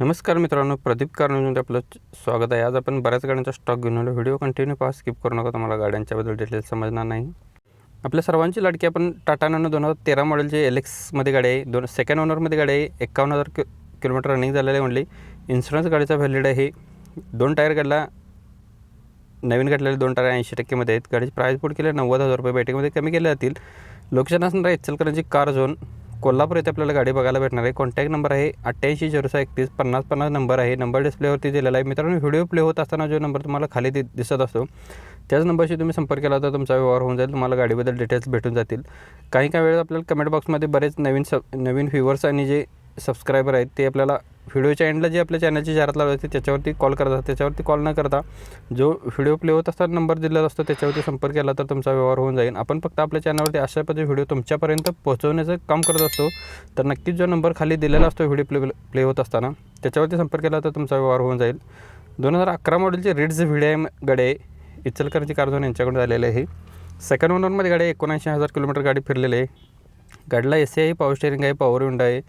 नमस्कार मित्रांनो प्रदीप कारमध्ये आपलं स्वागत आहे. आज आपण बऱ्याच गाड्यांचा स्टॉक घेऊन आलो. व्हिडिओ कंटिन्यू पहा. स्किप करू नका. तुम्हाला गाड्यांच्याबद्दल डिटेल्स समजणार नाही. आपल्या सर्वांची लाडकी आपण टाटा नॅनो दोन हजार तेरा मॉडेलचे एल एक्समध्ये गाडी आहे. दोन सेकंड ओनरमध्ये गाडी आहे. एकावन्न हजार कि किलोमीटर रनिंग झालेलं आहे म्हणली इन्शुरन्स गाडीचा व्हॅलिड आहे. दोन टायर गाडीला नवीन घातलेले दोन टायर ऐंशी टक्केमध्ये आहेत. गाडीची प्राईस पुढ केले नव्वद हजार रुपये बॅटिंगमध्ये कमी केले जातील. लोकेशन असणार आहे कार झोन कोल्हापूर येथे आपल्याला गाडी बघायला भेटणार आहे. कॉन्टॅक्ट नंबर आहे अठ्ठ्याऐंशी झिरो सहा एकतीस पन्नास पन्नास नंबर आहे. नंबर डिस्प्लेवरती दिलेला आहे. मित्रांनो व्हिडिओ प्ले होत असताना जो नंबर तुम्हाला खाली दि दिसत असतो त्याच नंबरशी तुम्ही संपर्क केला तर तुमचा व्यवहार होऊन जाईल. तुम्हाला गाडीबद्दल डिटेल्स भेटून जातील. काही काही वेळेस आपल्याला कमेंट बॉक्समध्ये बरेच नवीन सब नवीन व्ह्युअर्स आणि जे सबस्क्रायबर आहेत ते आपल्याला व्हिडिओच्या एंडला जे आपल्या चॅनलची जाहिरात लावली असते त्याच्यावरती कॉल करतात त्याच्यावरती कॉल न करता जो व्हिडिओ प्ले होत असताना नंबर दिलेला असतो त्याच्यावरती संपर्क केला तर तुमचा व्यवहार होऊन जाईल. आपण फक्त आपल्या चॅनलवरती अशा पद्धती व्हिडिओ तुमच्यापर्यंत पोहोचवण्याचं काम करत असतो तर नक्कीच जो नंबर खाली दिलेला असतो व्हिडिओ प्ले प्ले होत असताना त्याच्यावरती संपर्क केला तर तुमचा व्यवहार होऊन जाईल. दोन हजार अकरा मॉडेलचे रिड्स व्हिडिएम गडे इचलकरंजी कारझोन यांच्याकडून झालेले आहे सेकंड ओनरमध्ये गाडी एकोणऐंशी हजार किलोमीटर गाडी फिरलेली. आहे गाडीला ए सी आहे पॉवर स्टेअरिंग आहे पॉवर विंडो आहे.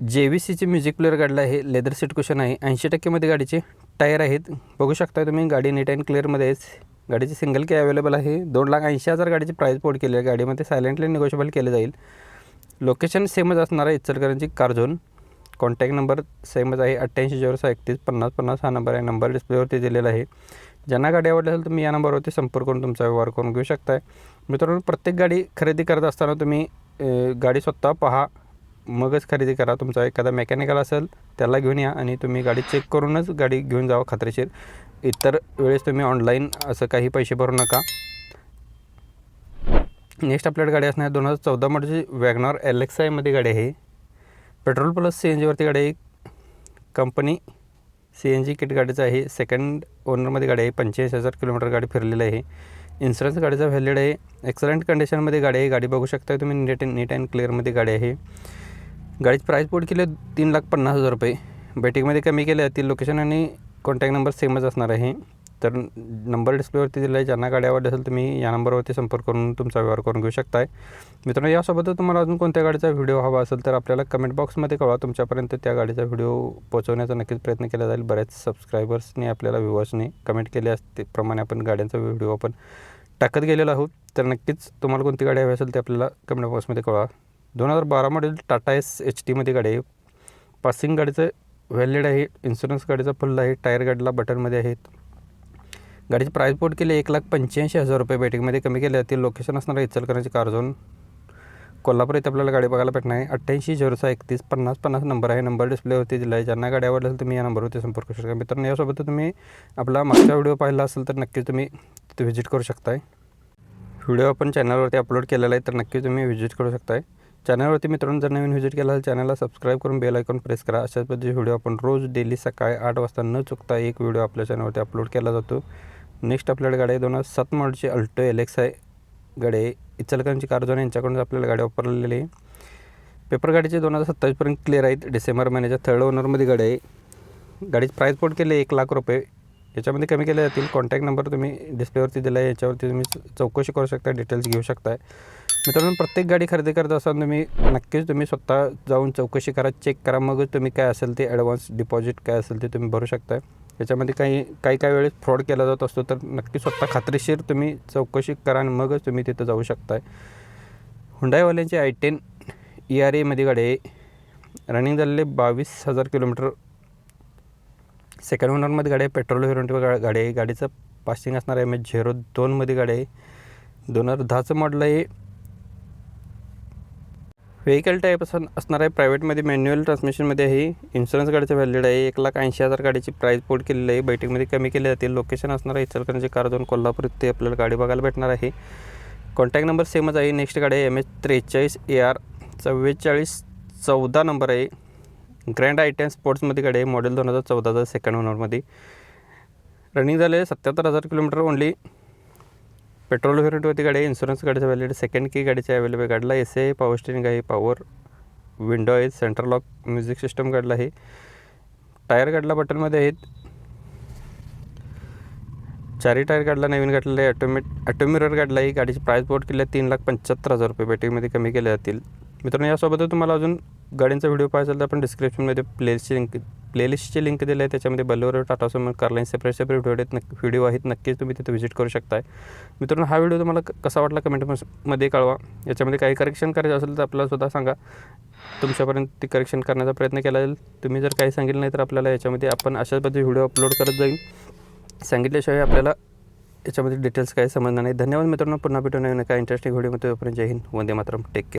जे व्ही सीचे म्युझिक प्लेअर गाडीला आहे लेदर सीट कुशन आहे. ऐंशी टक्केमध्ये गाडीचे टायर आहेत. बघू शकता तुम्ही गाडी नीट अँड क्लिअरमध्ये आहेच गाडीची सिंगल की अवेलेबल आहे. दोन लाख ऐंशी हजार गाडीची प्राईस पोर्ट केली आहे. गाडीमध्ये सायलेंटली निगोशिएबल केलं जाईल. लोकेशन सेमच असणार आहे Ichalkaranji car zone contact number सेमच आहे. अठ्ठ्याऐंशी झिरो सहा एकतीस पन्नास पन्नास. हा नंबर आहे. नंबर डिस्प्लेवरती दिलेला आहे. ज्यांना गाडी आवडली असेल तुम्ही या नंबरवरती संपर्क करून तुमचा व्यवहार करून घेऊ शकताय. मित्रांनो प्रत्येक गाडी खरेदी करत असताना तुम्ही गाडी स्वतः पहा. मगच खरेदी करा. तुमचा एखादा मेकॅनिकल असेल त्याला घेऊन या आणि तुम्ही गाडी चेक करूनच गाडी घेऊन जावा खात्रीशीर. इतर वेळेस तुम्ही ऑनलाईन असं काही पैसे भरू नका. नेक्स्ट आपल्याकडे गाडी असणार दोन हजार चौदा मॉडेलची वॅगनॉर एल एक्स आयमध्ये गाडी आहे. पेट्रोल प्लस सी एन जीवरती गाडी आहे. Company C N G kit गाडीचं आहे. सेकंड ओनरमध्ये गाडी आहे. पंचेचाळीस हजार किलोमीटर गाडी फिरलेली आहे. इन्शुरन्स गाडीचा व्हॅलिड आहे. एक्सलंट कंडिशनमध्ये गाडी आहे. गाडी बघू शकता तुम्ही नीट नीट अँड क्लिअरमध्ये गाडी आहे. गाडीची प्राईस पोट केली तीन लाख पन्नास हजार रुपये. बॅटिंगमध्ये कमी केले आहे लोकेशन आणि कॉन्टॅक्ट नंबर सेमच असणार आहे. तर नंबर डिस्प्लेवरती दिला आहे ज्यांना गाडी आवडली असेल तुम्ही या नंबरवरती संपर्क करून तुमचा व्यवहार करून घेऊ शकताय. मित्रांनो यासोबतच तुम्हाला अजून कोणत्या गाडीचा व्हिडिओ हवा असेल तर आपल्याला कमेंट बॉक्समध्ये कळवा. तुमच्यापर्यंत त्या गाडीचा व्हिडिओ पोहोचवण्याचा नक्कीच प्रयत्न केला जाईल. बऱ्याच सबस्क्रायबर्सनी आपल्याला व्ह्युअर्सनी कमेंट केले असतेप्रमाणे आपण गाड्यांचा व्हिडिओ आपण टाकत गेलेलो आहोत. तर नक्कीच तुम्हाला कोणती गाडी हवी असेल ते आपल्याला कमेंट बॉक्समध्ये कळवा. दोन हजार बारा मॉडेल टाटा एस एच टीमध्ये गाडी आहे. पासिंग गाडीचं व्हॅलिड आहे इन्शुरन्स गाडीचा फुल आहे टायर गाडीला बटनमध्ये आहेत. गाडीची प्राईस पोर्ट केली एक लाख पंच्याऐंशी हजार रुपये. बॅटिंगमध्ये कमी केले जातील लोकेशन असणार आहे इचलकरंजी कार झोन कोल्हापूर इथे आपल्याला गाडी बघायला भेटणार आहे. अठ्ठ्याऐंशी झिरो सहा एकतीस पन्नास पन्नास नंबर आहे. नंबर डिस्प्लेवरती दिला आहे ज्यांना गाडी आवडली असेल तुम्ही या नंबरवरती संपर्क करू शकता. मित्रांनो यासोबत तुम्ही आपला मागचा व्हिडिओ पाहिला असेल तर नक्कीच तुम्ही तिथे व्हिजिट करू शकताय. व्हिडिओ आपण चॅनलवरती अपलोड केलेला आहे तर नक्की तुम्ही व्हिजिट करू शकताय. चॅनलवरती मित्रांनो जर नवीन व्हिजिट केला असेल चॅनलला सबस्क्राईब करून बेल आयकॉन प्रेस करा. अशाच पद्धतीचे व्हिडिओ आपण रोज डेली सकाळी आठ वाजता न चुकता एक व्हिडिओ आपल्या चॅनलवरती अपलोड केला जातो. नेक्स्ट आपल्याकडे गाडी आहे दोन हजार सात मॉडलची अल्टो एल एक्स आहे. गाडी आहे. कारजोन यांच्याकडून आपल्याला गाडी वापरलेली आहे. पेपर गाडीचे दोन हजार सत्तावीसपर्यंत क्लिअर आहेत. डिसेंबर महिन्याच्या थर्ड ओनरमध्ये गाडी आहे. गाडीची प्राईस पोट केली एक लाख रुपये. याच्यामध्ये कमी केले जातील. कॉन्टॅक्ट नंबर तुम्ही डिस्प्लेवरती दिला आहे. याच्यावरती तुम्ही चौकशी करू शकता. डिटेल्स घेऊ शकता मित्रांनो प्रत्येक गाडी खरेदी करत असताना तुम्ही नक्कीच तुम्ही स्वतः जाऊन चौकशी करा चेक करा. मगच तुम्ही काय असेल ते ॲडव्हान्स डिपॉझिट काय असेल ते तुम्ही भरू शकता याच्यामध्ये काही काही काही वेळेस फ्रॉड केला जात असतो तर नक्की स्वतः खात्रीशीर तुम्ही चौकशी करा आणि मगच तुम्ही तिथं जाऊ शकताय. हुंडाईवाल्यांची आय टेन ई आर एमध्ये गाडी आहे. रनिंग झालेले बावीस हजार किलोमीटर. सेकंड ओनरमध्ये गाडी आहे पेट्रोल व्हेरियंट गाडी आहे. गाडीचं पासिंग असणार आहे एम एच झिरो दोनमध्ये गाडी आहे. दोन हजार दहाचं मॉडल आहे. व्हेकल टाईप असं असणार आहे. प्रायव्हेटमध्ये मॅन्युअल ट्रान्समिशनमध्ये आहे. इन्शुरन्स गाडीचं व्हॅलिड आहे. एक लाख ऐंशी हजार गाडीची प्राईस पोट केलेली आहे. बैठकमध्ये कमी केली जाते लोकेशन असणार आहे. इचलकरंजी कार दोन कोल्हापूर इथे आपल्याला गाडी बघायला भेटणार आहे. कॉन्टॅक्ट नंबर सेमच आहे. नेक्स्ट गाडी आहे. एम एच त्रेचाळीस ए आर चव्वेचाळीस चौदा नंबर आहे. ग्रँड आय टेन स्पोर्ट्समध्ये गाडी आहे. मॉडेल दोन हजार चौदाचा सेकंड ओनरमध्ये रनिंग झाले सत्याहत्तर हजार किलोमीटर ओनली पेट्रोल व्हेरियंटवरती गाडी आहे इन्शुरन्स गाडीचं व्हॅलिड सेकंड की गाडीची अवेलेबल गाडीला एस ए पॉवर स्टेरिंग आहे पॉवर विंडो आहे सेंटर लॉक म्युझिक सिस्टम गाडीला आहे. टायर गाडीला बटनमध्ये आहेत. चारही टायर गाडीला नवीन गाडीला आहे. ऑटोमेट ॲटोमिरर गाडला आहे. गाडीची प्राईस बोर्ड केली आहे तीन लाख पंच्याहत्तर हजार रुपये बॅटरीमध्ये कमी केले जातील. मित्रांनो यासोबतच तुम्हाला अजून गाड्यांचा व्हिडिओ पाहिजे तर आपण डिस्क्रिप्शनमध्ये प्लेलिस्टची लिंक प्लेलिस्टची लिंक दिली आहे. त्याच्यामध्ये बल्लोर Tata Suman car line separate separate video आहेत. नक्की व्हिडिओ आहेत. नक्कीच तुम्ही तिथे व्हिजिट करू शकताय. मित्रांनो हा व्हिडिओ तुम्हाला कसा वाटला कमेंटमध्ये कळवा. याच्यामध्ये काही करेक्शन करायचं असेल तर आपल्याला सुद्धा सांगा. तुमच्यापर्यंत ती करेक्शन करण्याचा प्रयत्न केला जाईल. तुम्ही जर काही सांगितलं नाही तर आपल्याला याच्यामध्ये आपण अशाच पद्धती व्हिडिओ अपलोड करत जाईल. सांगितल्याशिवाय आपल्याला याच्यामध्ये डिटेल्स काही समजणार नाही. धन्यवाद मित्रांनो. पुन्हा भेटून नवीन काय इंटरेस्टिंग व्हिडिओमध्ये तोपर्यंत जय हिंद. वंदे मातरम. Take care